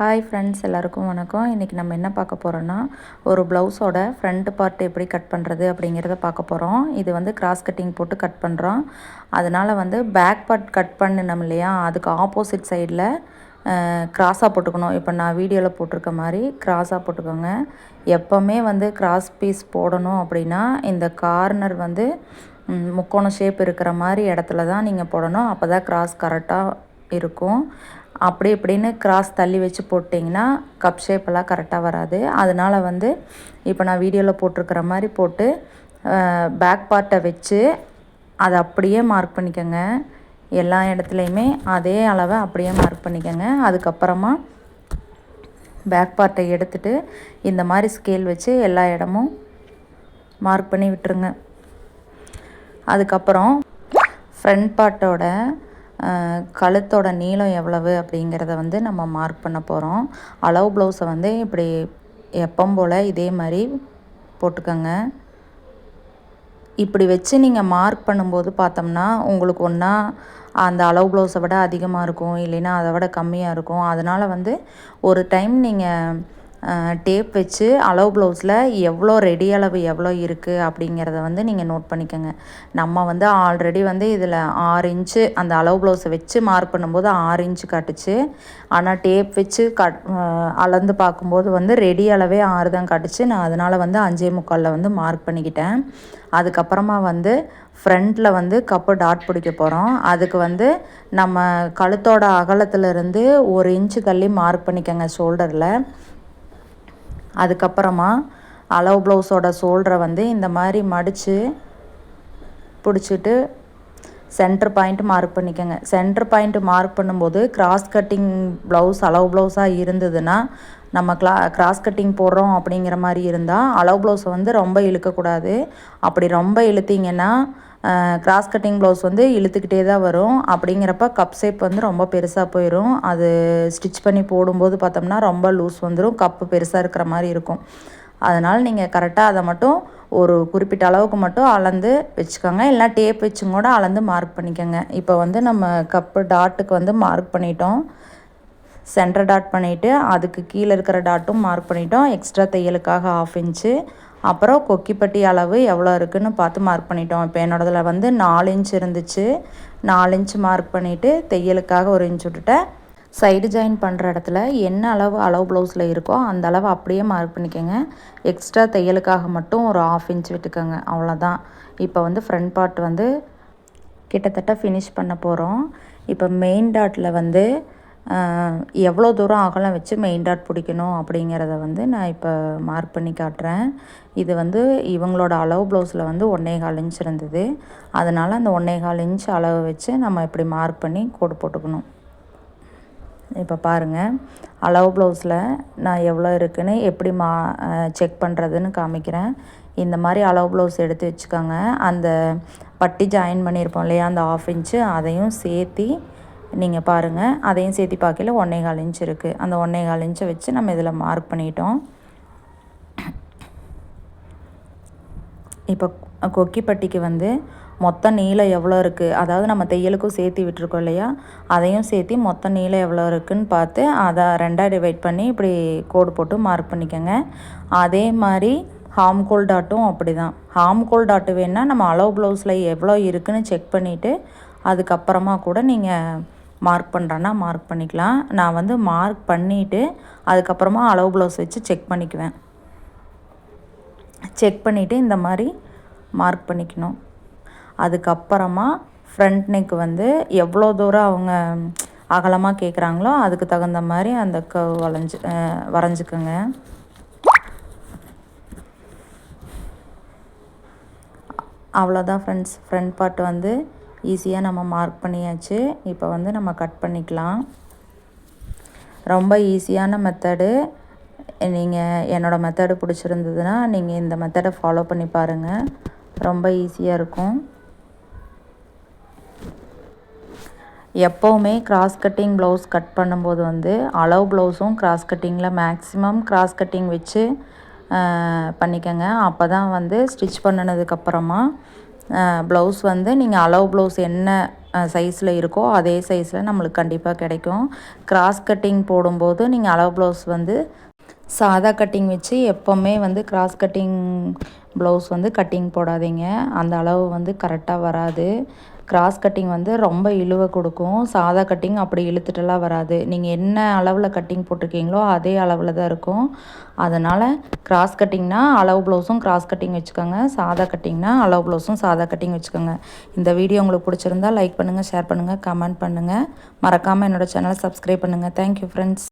Hi friends எல்லாருக்கும் வணக்கம். இன்றைக்கி நம்ம என்ன பார்க்க போகிறோன்னா ஒரு ப்ளவுஸோட ஃப்ரண்ட் பார்ட் எப்படி கட் பண்ணுறது அப்படிங்கிறத பார்க்க போகிறோம் இது வந்து கிராஸ் கட்டிங் போட்டு கட் பண்ணுறோம் அதனால் வந்து பேக் பார்ட் கட் பண்ணினோம் இல்லையா? அதுக்கு ஆப்போசிட் சைடில் கிராஸாக போட்டுக்கணும். இப்போ நான் வீடியோவில் போட்டிருக்க மாதிரி கிராஸாக போட்டுக்கோங்க. எப்போவுமே வந்து கிராஸ் பீஸ் போடணும் அப்படின்னா இந்த கார்னர் வந்து முக்கோண ஷேப் இருக்கிற மாதிரி இடத்துல தான் நீங்கள் போடணும். அப்போ தான் கிராஸ் கரெக்டாக இருக்கும். அப்படி இப்படின்னு கிராஸ் தள்ளி வச்சு போட்டிங்கன்னா கப் ஷேப்பெல்லாம் கரெக்டாக வராது. அதனால் வந்து இப்போ நான் வீடியோவில் போட்டிருக்கிற மாதிரி போட்டு பேக் பார்ட்டை வச்சு அதை அப்படியே மார்க் பண்ணிக்கோங்க. எல்லா இடத்துலையுமே அதே அளவை அப்படியே மார்க் பண்ணிக்கோங்க. அதுக்கப்புறமா பேக் பார்ட்டை எடுத்துகிட்டு இந்த மாதிரி ஸ்கேல் வச்சு எல்லா இடமும் மார்க் பண்ணி விட்டுருங்க. அதுக்கப்புறம் ஃப்ரண்ட் பார்ட்டோட கழுத்தோட நீளம் எவ்வளவு அப்படிங்கிறத வந்து நம்ம மார்க் பண்ண போகிறோம் அளவு ப்ளவுஸை வந்து இப்படி எப்பம் போல் இதே மாதிரி போட்டுக்கோங்க. இப்படி வச்சு நீங்கள் மார்க் பண்ணும்போது பார்த்தோம்னா உங்களுக்கு ஒன்றா அந்த அளவு ப்ளவுஸை விட அதிகமாக இருக்கும் இல்லைன்னா அதை விட கம்மியாக இருக்கும். அதனால் வந்து ஒரு டைம் நீங்கள் டேப் வச்சு அளவு ப்ளவுஸில் எவ்வளோ ரெடி அளவு எவ்வளோ இருக்குது அப்படிங்கிறத வந்து நீங்கள் நோட் பண்ணிக்கோங்க. நம்ம வந்து ஆல்ரெடி வந்து இதில் ஆறு இன்ச்சு அந்த அளவு ப்ளவுஸை வச்சு மார்க் பண்ணும்போது ஆறு இன்ச்சு காட்டுச்சு. ஆனால் டேப் வச்சு கட் அளந்து பார்க்கும்போது வந்து ரெடி அளவே ஆறு தான் காட்டுச்சு. நான் அதனால் வந்து அஞ்சே முக்காலில் வந்து மார்க் பண்ணிக்கிட்டேன். அதுக்கப்புறமா வந்து ஃப்ரண்ட்டில் வந்து கப்பு டாட் பிடிக்க போகிறோம் அதுக்கு வந்து நம்ம கழுத்தோட அகலத்துலேருந்து ஒரு இன்ச்சு தள்ளி மார்க் பண்ணிக்கோங்க ஷோல்டரில். அதுக்கப்புறமா அளவு ப்ளவுஸோட ஷோல்டரை வந்து இந்த மாதிரி மடித்து பிடிச்சிட்டு சென்டர் பாயிண்ட் மார்க் பண்ணிக்கோங்க. சென்டர் பாயிண்ட் மார்க் பண்ணும்போது கிராஸ் கட்டிங் ப்ளவுஸ் அளவு ப்ளவுஸாக இருந்ததுன்னா நம்ம கிளா கிராஸ் கட்டிங் போடுறோம் அப்படிங்கிற மாதிரி இருந்தால் அளவு ப்ளவுஸை வந்து ரொம்ப இழுக்கக்கூடாது. அப்படி ரொம்ப இழுத்திங்கன்னா கிராஸ் கட்டிங் ப்ளவுஸ் வந்து இழுத்துக்கிட்டே தான் வரும். அப்படிங்கிறப்ப கப் ஷேப் வந்து ரொம்ப பெருசாக போயிடும் அது ஸ்டிச் பண்ணி போடும்போது பார்த்தோம்னா ரொம்ப லூஸ் வந்துடும் கப்பு பெருசாக இருக்கிற மாதிரி இருக்கும். அதனால் நீங்கள் கரெக்டாக அதை மட்டும் ஒரு குறிப்பிட்ட அளவுக்கு மட்டும் அளந்து வச்சுக்கோங்க. இல்லைனா டேப் வச்சும் கூட அளந்து மார்க் பண்ணிக்கோங்க. இப்போ வந்து நம்ம கப்பு டாட்டுக்கு வந்து மார்க் பண்ணிட்டோம். சென்டர் டாட் பண்ணிவிட்டு அதுக்கு கீழே இருக்கிற டாட்டும் மார்க் பண்ணிட்டோம். எக்ஸ்ட்ரா தையலுக்காக ஆஃப் இன்ச்சு அப்புறம் கொக்கிப்பட்டி அளவு எவ்வளோ இருக்குதுன்னு பார்த்து மார்க் பண்ணிட்டோம். இப்போ என்னோடதில் வந்து நாலு இன்ச் இருந்துச்சு. நாலு இன்ச் மார்க் பண்ணிவிட்டு தையலுக்காக ஒரு இன்ச் விட்டுட்டேன். சைடு ஜாயின் பண்ணுற இடத்துல என்ன அளவு அளவு ப்ளவுஸில் இருக்கோ அந்த அளவு அப்படியே மார்க் பண்ணிக்கோங்க. எக்ஸ்ட்ரா தையலுக்காக மட்டும் ஒரு ஆஃப் இன்ச் விட்டுக்கோங்க. அவ்வளோதான் இப்போ வந்து ஃப்ரண்ட் பார்ட் வந்து கிட்டத்தட்ட ஃபினிஷ் பண்ண போகிறோம் இப்போ மெயின் டாட்டில் வந்து எவ்வளோ தூரம் அகலம் வச்சு மெயின் டாட் பிடிக்கணும் அப்படிங்கிறத வந்து நான் இப்போ மார்க் பண்ணி காட்டுறேன். இது வந்து இவங்களோட அளவு ப்ளவுஸில் வந்து ஒன்றே கால் இன்ச் இருந்தது. அதனால் அந்த ஒன்றே கால் இன்ச் அளவு வச்சு நம்ம இப்படி மார்க் பண்ணி கோடு போட்டுக்கணும். இப்போ பாருங்கள் அளவு ப்ளவுஸில் நான் எவ்வளோ இருக்குன்னு எப்படி மா செக் பண்ணுறதுன்னு காமிக்கிறேன். இந்த மாதிரி அளவு ப்ளவுஸ் எடுத்து வச்சுக்கோங்க. அந்த பட்டி ஜாயின் பண்ணியிருப்போம் இல்லையா? அந்த ஆஃப் இன்ச்சு அதையும் சேர்த்தி நீங்கள் பாருங்கள் அதையும் சேர்த்து பார்க்கல ஒன்றே கால் இன்ச் இருக்குது அந்த ஒன்றே கால் இன்ச்சை வச்சு நம்ம இதில் மார்க் பண்ணிட்டோம். இப்போ கொக்கிப்பட்டிக்கு வந்து மொத்த நீளம் எவ்வளோ இருக்குது அதாவது நம்ம தையலுக்கும் சேர்த்து விட்டுருக்கோம் இல்லையா? அதையும் சேர்த்து மொத்த நீளம் எவ்வளோ இருக்குதுன்னு பார்த்து அதை ரெண்டாக டிவைட் பண்ணி இப்படி கோடு போட்டு மார்க் பண்ணிக்கோங்க. அதே மாதிரி ஹாம்கோல் டாட்டும் அப்படி தான் ஹாம்கோல் டாட்டு வேணால் நம்ம அளவு ப்ளவுஸில் எவ்வளோ இருக்குதுன்னு செக் பண்ணிவிட்டு அதுக்கப்புறமா கூட நீங்கள் மார்க் பண்ணுறேன்னா மார்க் பண்ணிக்கலாம். நான் வந்து மார்க் பண்ணிவிட்டு அதுக்கப்புறமா அளவு ப்ளவுஸ் வச்சு செக் பண்ணிக்குவேன். செக் பண்ணிவிட்டு இந்த மாதிரி மார்க் பண்ணிக்கணும். அதுக்கப்புறமா ஃப்ரண்ட் நெக் வந்து எவ்வளோ தூரம் அவங்க அகலமாக கேட்குறாங்களோ அதுக்கு தகுந்த மாதிரி அந்த கவ் வளைஞ்சு வரைஞ்சிக்கோங்க. அவ்வளோதான் ஃப்ரெண்ட்ஸ் ஃப்ரண்ட் பார்ட் வந்து ஈஸியாக நம்ம மார்க் பண்ணியாச்சு. இப்போ வந்து நம்ம கட் பண்ணிக்கலாம். ரொம்ப ஈஸியான மெத்தடு நீங்கள் என்னோடய மெத்தடு பிடிச்சிருந்ததுன்னா நீங்கள் இந்த மெத்தடை ஃபாலோ பண்ணி பாருங்கள் ரொம்ப ஈஸியாக இருக்கும். எப்போவுமே கிராஸ் கட்டிங் ப்ளவுஸ் கட் பண்ணும்போது வந்து அளவு ப்ளவுஸும் கிராஸ் கட்டிங்கில் மேக்ஸிமம் கிராஸ் கட்டிங் வச்சு பண்ணிக்கோங்க. அப்போ தான் வந்து ஸ்டிச் பண்ணினதுக்கப்புறமா ப்ளவுஸ் வந்து நீங்கள் அளவு ப்ளவுஸ் என்ன சைஸில் இருக்கோ அதே சைஸில் நம்மளுக்கு கண்டிப்பாக கிடைக்கும். கிராஸ் கட்டிங் போடும்போது நீங்கள் அளவு ப்ளவுஸ் வந்து சாதா கட்டிங் வச்சு எப்போவுமே வந்து கிராஸ் கட்டிங் ப்ளவுஸ் வந்து கட்டிங் போடாதீங்க. அந்த அளவு வந்து கரெக்டாக வராது. கிராஸ் கட்டிங் வந்து ரொம்ப இழுவை கொடுக்கும். சாதா கட்டிங் அப்படி இழுத்துட்டுலாம் வராது. நீங்கள் என்ன அளவில் கட்டிங் போட்டிருக்கீங்களோ அதே அளவில் தான் இருக்கும். அதனால் கிராஸ் கட்டிங்னா அளவு ப்ளவுஸும் கிராஸ் கட்டிங் வச்சுக்கோங்க. சாதா கட்டிங்னா அளவு ப்ளவுஸும் சாதா கட்டிங் வச்சுக்கோங்க. இந்த வீடியோ உங்களுக்கு பிடிச்சிருந்தா லைக் பண்ணுங்கள் ஷேர் பண்ணுங்கள் கமெண்ட் பண்ணுங்கள் மறக்காமல் என்னோடய சேனலை சப்ஸ்கிரைப் பண்ணுங்கள் தேங்க்யூ ஃப்ரெண்ட்ஸ்